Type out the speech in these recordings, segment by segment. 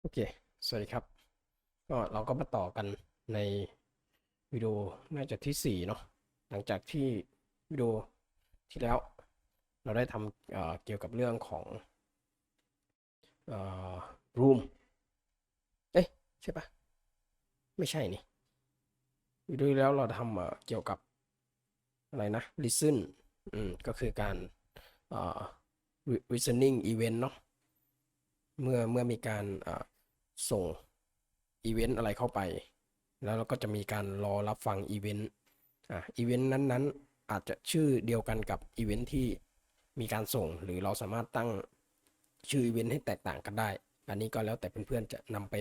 โอเค สวัสดีครับ ก็เราก็มาต่อกันในวิดีโอน่าจะที่สี่เนาะ หลังจากที่วิดีโอที่แล้ว เราได้ทำเเกี่ยวกับเรื่องของเอ่อ room เอ๊ะใช่ปะไม่ใช่นี่ วิดีโอที่แล้วเราทำเเกี่ยวกับอะไรนะ listen อืม ก็คือการเอ่อ listening event เนาะเมื่อเมื่อมีการเอ่อ ส่งอีเวนต์อะไรเข้าไป แล้วเราก็จะมีการรอรับฟังอีเวนต์อะอีเวนต์นั้นๆ อาจจะชื่อเดียวกันกับอีเวนต์ที่มีการส่ง หรือเราสามารถตั้งชื่ออีเวนต์ให้แตกต่างกันได้ อันนี้ก็แล้วแต่เพื่อนๆจะนำไป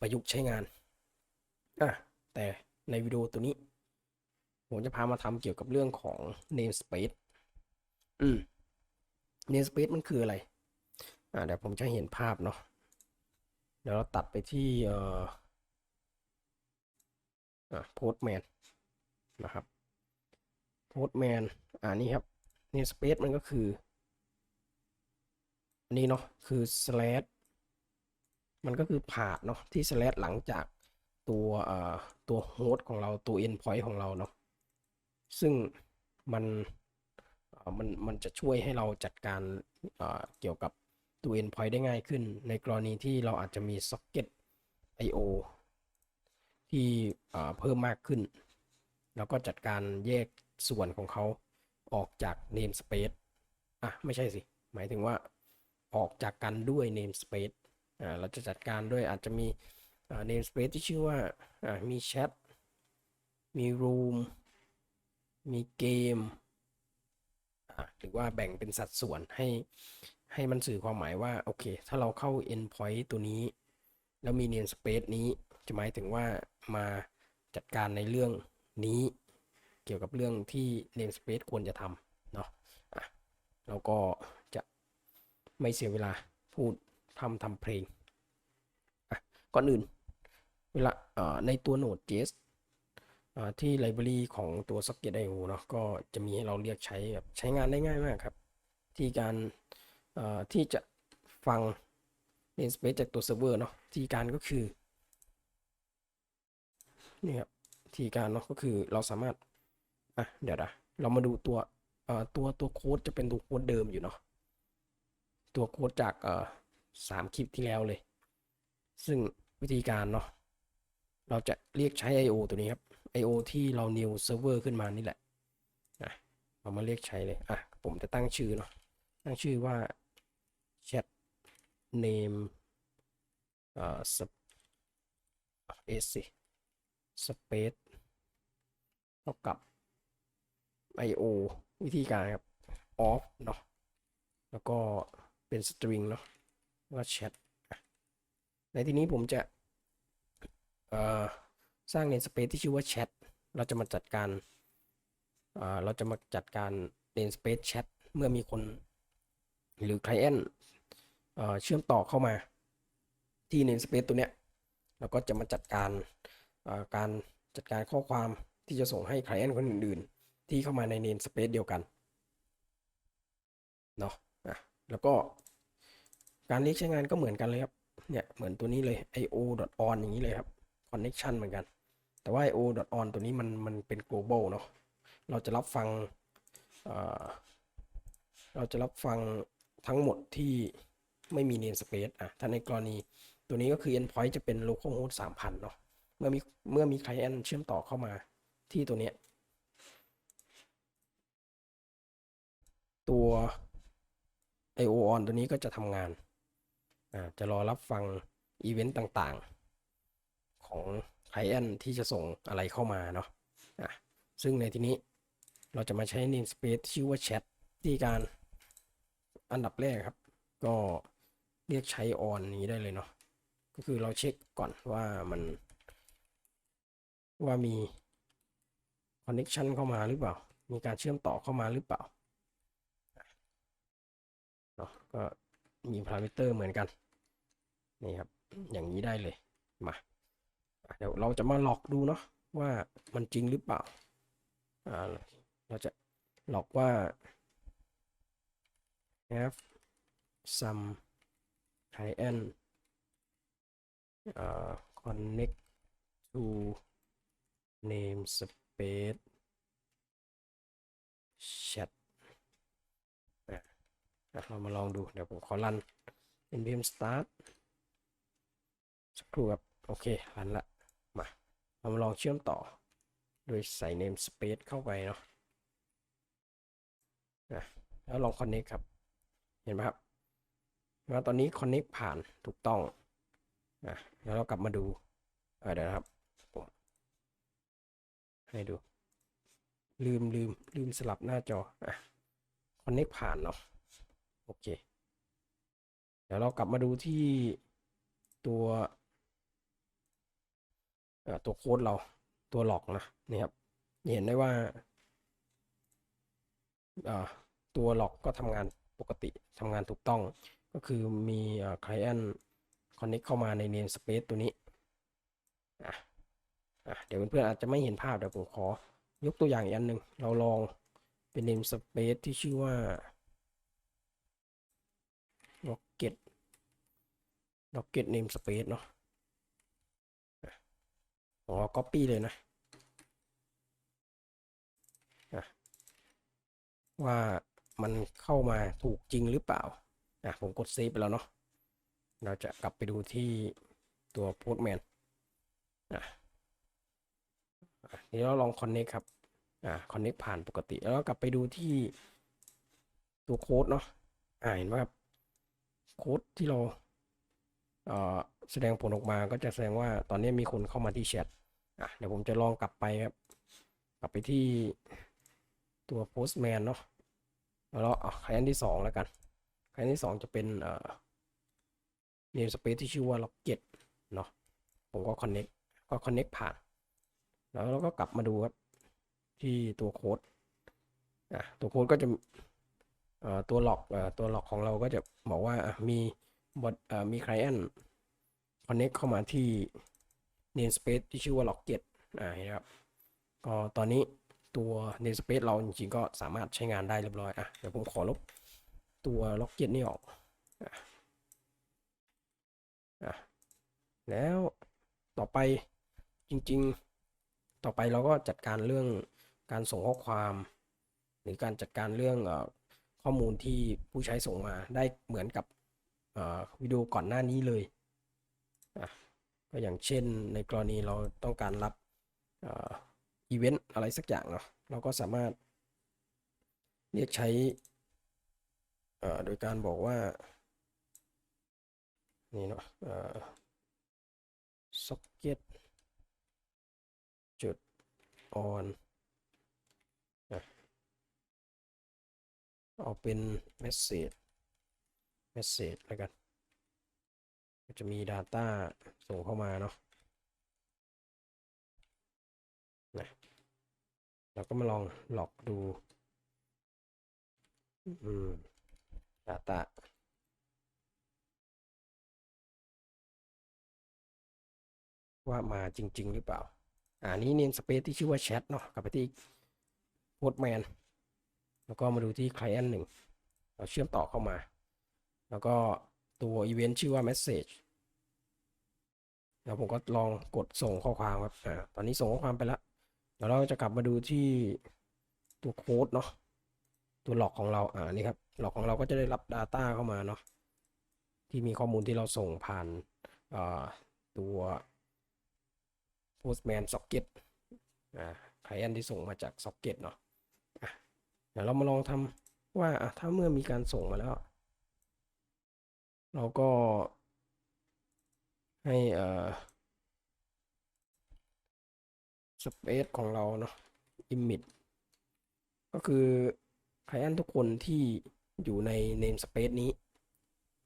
ประยุกต์ใช้งานอะแต่ในวิดีโอตัวนี้ ผมจะพามาทำเกี่ยวกับเรื่องของ namespace อืม namespace มันคืออะไร อ่าเดี๋ยวผมจะเห็นภาพเนาะ ดี๋ยวเราตัดไปที่เอ่อโพสแมนนะครับโพสแมนอ่านี่ครับนี่สเปซมันก็คืออันนี้เนาะคือ slash มันก็คือผ่าดเนาะที่ slash หลังจากตัวเอ่อตัวโฮสของเราตัว endpoint ของเราเนาะซึ่งมันมันมันจะช่วยให้เราจัดการเอ่อเกี่ยวกับ ตัว endpoint ได้ง่ายขึ้น ในกรณีที่เราอาจจะมี socket I/O ที่เพิ่มมากขึ้น แล้วก็จัดการแยกส่วนของเขาออกจาก namespace อะ ไม่ใช่สิ หมายถึงว่าออกจากกันด้วย namespace อ่าเราจะจัดการด้วยอาจจะมี namespace ที่ชื่อว่าอ่ามี chat มี room มีเกมอ่าหรือว่าแบ่งเป็นสัดส่วนให้ ให้มันสื่อความหมายว่า โอเค ถ้าเราเข้า endpoint ตัวนี้ แล้วมี namespace นี้จะหมายถึงว่ามาจัดการในเรื่องนี้ เกี่ยวกับเรื่องที่ namespace ควรจะทำเนาะะเราก็จะไม่เสียเวลาพูดทำทำเพลงก่อนอื่น เวลาในตัว Node.js ที่ library ของตัว Socket.io เนาะก็จะมีให้เราเรียกใช้แบบใช้งานได้ง่ายมากครับ ที่การ ที่จะฟัง namespace จากตัวเซิร์ฟเวอร์เนาะทีการก็คือนี่ครับทีการเนาะก็คือเราสามารถอะเดี๋ยวนะเรามาดูตัวเอ่อตัวตัวโค้ดจะเป็นตัวโค้ดเดิมอยู่เนาะตัวโค้ดจากเอ่อสามคลิปที่แล้วเลย ซึ่งวิธีการเนาะเราจะเรียกใช้ I/O ตัวนี้ครับ I/O ที่เรา new server ขึ้นมานี่แหละอะเรามาเรียกใช้เลยอะผมจะตั้งชื่อเนาะตั้งชื่อว่า chat name เอ่อ s space เท่ากับ io วิธีการครับ off เนาะแล้วก็เป็น string เนาะแล้วก็ chat อะในที่นี้ผมจะสร้าง namespace ที่ชื่อว่า chat เราจะมาจัดการเอ่อเราจะมาจัดการ namespace chat เมื่อมีคนหรือ Client เชื่อมต่อเข้ามาที่ namespace ตัวเนี้ยเราก็จะมาจัดการการจัดการข้อความที่จะส่งให้ Client คนอื่น ๆ ที่เข้ามาใน namespace เดียวกันเนาะอะแล้วก็การเรียกใช้งานก็เหมือนกันเลยครับเนี่ยเหมือนตัวนี้เลย io.on อย่างนี้เลยครับ connection เหมือนกัน แต่ว่า io.on ตัวนี้มันมันเป็น global เนาะเราจะรับฟังเเราจะรับฟังทั้งหมดที่ ไม่มี namespace อะถ้าในกรณีตัวนี้ก็คือ endpoint จะเป็น localhost 3,000 เนาะเมื่อมีเมื่อมี client เชื่อมต่อเข้ามาที่ตัวเนี้ยตัว IO on ตัวนี้ก็จะทำงานอ่าจะรอรับฟังอีเวนต์ต่างๆ ของ client ที่จะส่งอะไรเข้ามาเนาะอะซึ่งในที่นี้เราจะมาใช้ namespace ชื่อว่า chat ที่การอันดับแรกครับ ก็ เรียกใช้ on นี้ได้เลยเนาะก็คือเราเช็คก่อนว่ามัน ว่ามี connection เข้ามาหรือเปล่า มีการเชื่อมต่อเข้ามาหรือเปล่าเนาะก็มี parameter เหมือนกันนี่ครับ อย่างนี้ได้เลยมาเดี๋ยวเราจะมาหลอกดูเนาะว่ามันจริงหรือเปล่าอ่าเราจะหลอกว่า have some client เอ่อ connect to namespace chat เรามาลองดู เดี๋ยวผมขอรัน npm start สักครู่ครับ โอเค รันละ มา เรามาลองเชื่อมต่อ โดยใส่ namespace เข้าไปเนาะอะแล้วลอง connect ครับ เห็นไหมครับ ว่าตอนนี้ connect ผ่านถูกต้องอะแล้วเรากลับมาดูเอ่อเดี๋ยวนะครับผมให้ดู ลืมลืมลืมสลับหน้าจออะ connect ผ่านเนาะโอเค เดี๋ยวเรากลับมาดูที่ตัวตัวโค้ดเราตัวหลอกนะนี่ครับเห็นได้ว่าตัวหลอกก็ทำงานปกติทำงานถูกต้อง ก็คือมีเอ่อ client connect เข้ามาใน namespace ตัวนี้อะอะเดี๋ยวเพื่อนๆอาจจะไม่เห็นภาพเดี๋ยวผมขอยกตัวอย่างอีกอันหนึ่งเราลองเป็น namespace ที่ชื่อว่า rocket rocket namespace เนาะอะผมเอา copy เลยนะว่ามันเข้ามาถูกจริงหรือเปล่า อะผมกดเซฟไปแล้วเนาะเราจะกลับไปดูที่ตัว Postman อะนี่เราลอง Connect ครับอ่า Connect ผ่านปกติ แล้วเรากลับไปดูที่ตัวโค้ดเนาะอ่าเห็นไหมครับโค้ดที่เราเอ่อแสดงผลออกมาก็จะแสดงว่าตอนนี้มีคนเข้ามาที่แชทอะเดี๋ยวผมจะลองกลับไปครับ กลับไปที่ตัว Postman เนาะแล้วเอาคลนที่สองแล้วกัน คลนที่สองจะเป็นเอ่อ namespace ที่ชื่อว่า Rocket เนาะผมก็ connect ก็ connect ผ่าน แล้วเราก็กลับมาดูครับ ที่ตัวโค้ดอะตัวโค้ดก็จะเอ่อตัวหลอกเอ่อตัวหลอกของเราก็จะบอกว่ามีบอทเอ่อมี client connect เข้ามาที่ namespace ที่ชื่อว่า Rocket อ่าเห็นครับก็ตอนนี้ตัว namespace เราจริงๆก็สามารถใช้งานได้เรียบร้อยอะเดี๋ยวผมขอลบ ตัว Rocket นี่ออกอะแล้วต่อไปจริงๆ ต่อไปเราก็จัดการเรื่องการส่งข้อความ หรือการจัดการเรื่องข้อมูลที่ผู้ใช้ส่งมาได้เหมือนกับวิดีโอก่อนหน้านี้เลยก็อย่างเช่นในกรณีเราต้องการรับอีเวนต์อะไรสักอย่างเนาะเราก็สามารถเรียกใช้ โดยการบอกว่า นี่เนาะเอ่อ socket จุด on นะเอาเป็น message message แล้วกันจะมี data ส่งเข้ามาเนาะนะเราก็มาลองหลอกดู อืม data ว่ามาจริง ๆ หรือเปล่า อ่านี้เนมสเปซที่ชื่อว่าแชทเนาะกลับไปที่โ o ดแมนแล้วก็มาดูที่ client หนึ่งเราเชื่อมต่อเข้ามา แล้วก็ตัวอีเวนต์ชื่อว่า message แล้วผมก็ลองกดส่งข้อความครับอ่าตอนนี้ส่งข้อความไปแล้วแล้วเราจะกลับมาดูที่ตัวโค้ดเนาะตัวหลอกของเราอ่านี่ครับ หลอกของเราก็จะได้รับ Data เข้ามาเนาะที่มีข้อมูลที่เราส่งผ่านตัว Postman Socket อ่า client ที่ส่งมาจาก Socket เนาะเดี๋ยวเรามาลองทำว่าถ้าเมื่อมีการส่งมาแล้ว เราก็ให้เอ่อ space ของเราเนาะ image ก็คือ client ทุกคนที่ อยู่ใน namespace นี้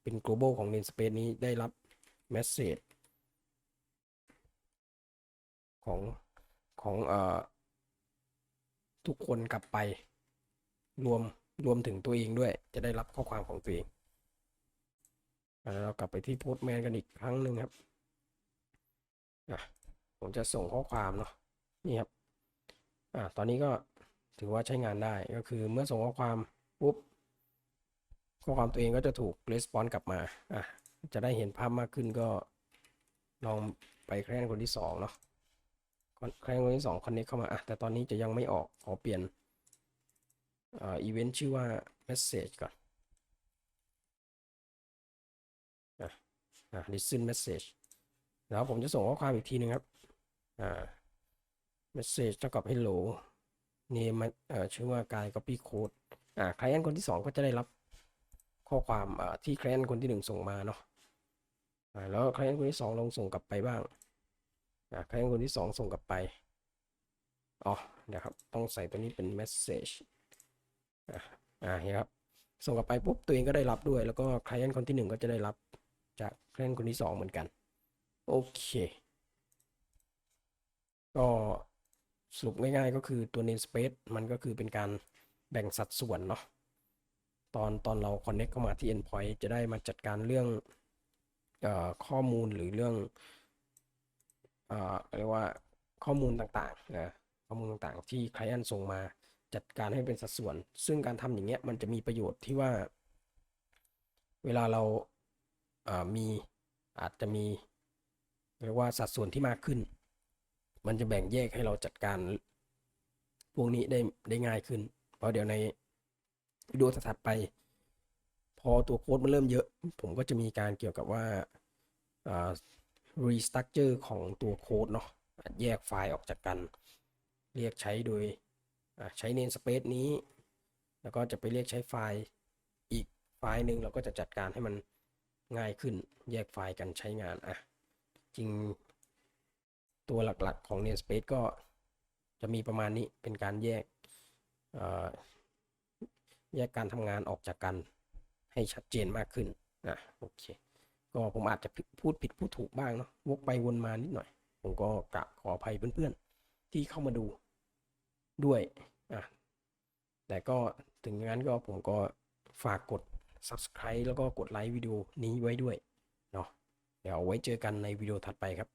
เป็น global ของ namespace นี้ได้รับ message ของของเอ่อทุกคนกลับไป รวมรวมถึงตัวเองด้วย จะได้รับข้อความของตัวเองเรากลับไปที่โพสต์แมนกันอีกครั้งหนึ่งครับผมจะส่งข้อความเนาะนี่ครับอะตอนนี้ก็ถือว่าใช้งานได้ก็คือเมื่อส่งข้อความปุ๊บ ข้อความตัวเองก็จะถูกรีสปอนส์กลับมาอะจะได้เห็นภาพมากขึ้นก็ลองไปแคลนคนที่สองเนาะแคลนคนที่สองคอนเนคเข้ามาอะแต่ตอนนี้จะยังไม่ออกขอเปลี่ยนอ่ออีเวนต์ชื่อว่า message ก่อนอะอะ listen message แล้วผมจะส่งข้อความอีกทีนึงครับอ่า message เท่ากับ hello name มันเอ่อชื่อว่ากาย copy code อ่า client คนที่สองก็จะได้รับ ข้อความที่ client คนที่หนึ่งส่งมาเนาะแล้ว client คนที่สองลองส่งกลับไปบ้างอ่า client คนที่สองส่งกลับไปอ๋อเดี๋ยวครับต้องใส่ตัวนี้เป็น message อ่าอ่าเห็นครับส่งกลับไปปุ๊บตัวเองก็ได้รับด้วย แล้วก็ client คนที่หนึ่งก็จะได้รับจาก client คนที่สองเหมือนกันโอเค ก็สรุปง่ายๆก็คือตัว namespace มันก็คือเป็นการแบ่งสัดส่วนเนาะ ตอนตอนเรา connect เข้ามาที่ endpoint จะได้มาจัดการเรื่องอข้อมูลหรือเรื่องเอเรียกว่าข้อมูลต่างๆนะข้อมูลต่างๆ ที่ client ส่งมาจัดการให้เป็นสัดส่วน ซึ่งการทำอย่างเงี้ยมันจะมีประโยชน์ที่ว่า เวลาเราเอ่อมีอาจจะมีเรียกว่าสัดส่วนที่มากขึ้น มันจะแบ่งแยกให้เราจัดการพวกนี้ได้ได้ง่ายขึ้น เพราะเดี๋ยวใน วิดีโอถัดไป พอตัวโค้ดมันเริ่มเยอะ ผมก็จะมีการเกี่ยวกับว่าอ่า restructure ของตัวโค้ดเนาะแยกไฟล์ออกจากกัน เรียกใช้โดยใช้ namespace นี้ แล้วก็จะไปเรียกใช้ไฟล์อีกไฟล์หนึ่งเราก็จะจัดการให้มันง่ายขึ้น แยกไฟล์กันใช้งานอะจริงตัวหลักๆของ namespace ก็จะมีประมาณนี้เป็นการแยก แยกการทำงานออกจากกันให้ชัดเจนมากขึ้นนะโอเค ก็ผมอาจจะพูดผิดพูดถูกบ้างเนาะวกไปวนมานิดหน่อย ผมก็กราบขออภัยเพื่อนๆ ที่เข้ามาดูด้วยอะแต่ก็ถึงงั้นก็ผมก็ฝากกด subscribe แล้วก็กดไลค์วิดีโอนี้ไว้ด้วยเนาะเดี๋ยวไว้เจอกันในวิดีโอถัดไปครับ